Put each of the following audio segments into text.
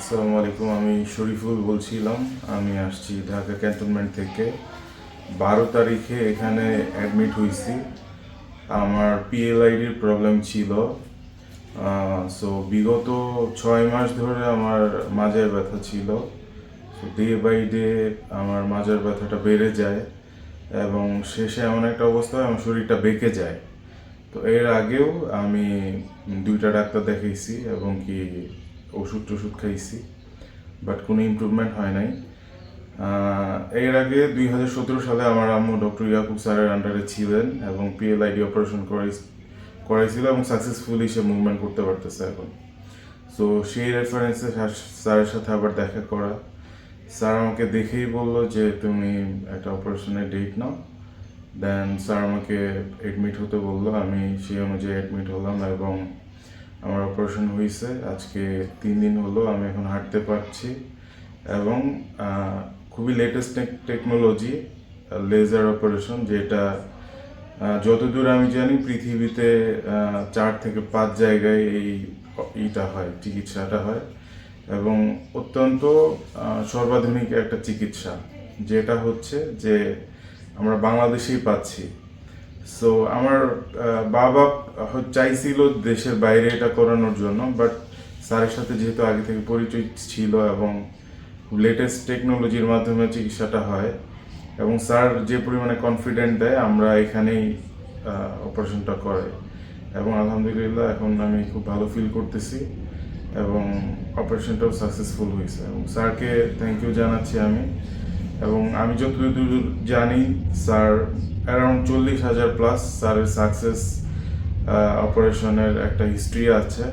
আসসালামু আলাইকুম, আমি শরীফুল বলছিলাম। আমি আসছি ঢাকা ক্যান্টনমেন্ট থেকে। বারো তারিখে এখানে অ্যাডমিট হয়েছি আমার পিএলআইডির প্রবলেম ছিল। সো বিগত ছয় মাস ধরে আমার মাজায় ব্যথা ছিল। তো ডে বাই ডে আমার মাজার ব্যথাটা বেড়ে যায় এবং শেষে এমন একটা অবস্থা, আমার শরীরটা বেঁকে যায়। তো এর আগেও আমি দুইটা ডাক্তার দেখাইছি এবং কি ওষুধ টষুধ খাইছি বাট কোনো ইমপ্রুভমেন্ট হয় নাই। এর আগে দুই হাজার সতেরো সালে আমার আম্মু ডক্টর ইয়াকুব স্যারের আন্ডারে ছিলেন এবং পিএলআইডি অপারেশন করাই করাইছিল এবং সাকসেসফুলি সে মুভমেন্ট করতে পারতেছে এখন। সো সেই রেফারেন্সে স্যারের সাথে আবার দেখা করা। স্যার আমাকে দেখেই বলল যে, তুমি একটা অপারেশনের ডেট নাও। দেন স্যার আমাকে এডমিট হতে বলল, আমি সেই অনুযায়ী অ্যাডমিট হলাম এবং আমার অপারেশন হয়েছে। আজকে তিন দিন হলো আমি এখন হাঁটতে পারছি এবং খুবই লেটেস্ট টেকনোলজি লেজার অপারেশন যেটা যতদূর আমি জানি পৃথিবীতে চার থেকে পাঁচ জায়গায় এই ইটা হয়, চিকিৎসাটা হয় এবং অত্যন্ত সর্বাধুনিক একটা চিকিৎসা। যেটা হচ্ছে যে আমরা বাংলাদেশেই পাচ্ছি। সো আমার বাবা চাইছিল দেশের বাইরে এটা করানোর জন্য বাট স্যারের সাথে যেহেতু আগে থেকে পরিচয় ছিল এবং লেটেস্ট টেকনোলজির মাধ্যমে চিকিৎসাটা হয়, এবং স্যার যে পরিমাণে কনফিডেন্ট দেয়, আমরা এখানেই অপারেশনটা করে। এবং আলহামদুলিল্লাহ এখন আমি খুব ভালো ফিল করতেছি, এবং অপারেশনটাও সাকসেসফুল হয়েছে। এবং স্যারকে থ্যাংক ইউ জানাচ্ছি আমি। এবং আমি যতদূর জানি, স্যার অ্যারাউন্ড চল্লিশ হাজার প্লাস স্যারের সাকসেস অপারেশনের একটা হিস্ট্রি আছে।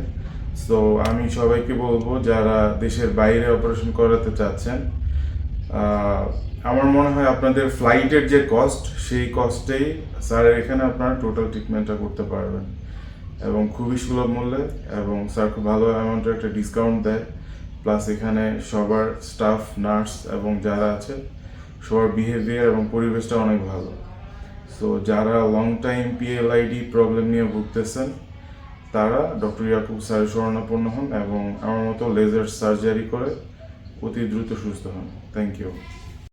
সো আমি সবাইকে বলব, যারা দেশের বাইরে অপারেশন করাতে চাচ্ছেন আমার মনে হয় আপনাদের ফ্লাইটের যে কস্ট সেই কস্টেই স্যারের এখানে আপনারা টোটাল ট্রিটমেন্টটা করতে পারবেন। এবং খুবই সুলভ মূল্যে, এবং স্যার খুব ভালো অ্যামাউন্টের একটা ডিসকাউন্ট দেয়। প্লাস এখানে সবার স্টাফ নার্স এবং যারা আছে, সবার বিহেভিয়ার এবং পরিবেশটা অনেক ভালো। সো যারা লং টাইম পিএলআইডি প্রবলেম নিয়ে ভুগতেছেন, তারা ডক্টর ইয়াকুব স্যারের শরণাপন্ন হন এবং আমার মতো লেজার সার্জারি করে অতি দ্রুত সুস্থ হন। Thank you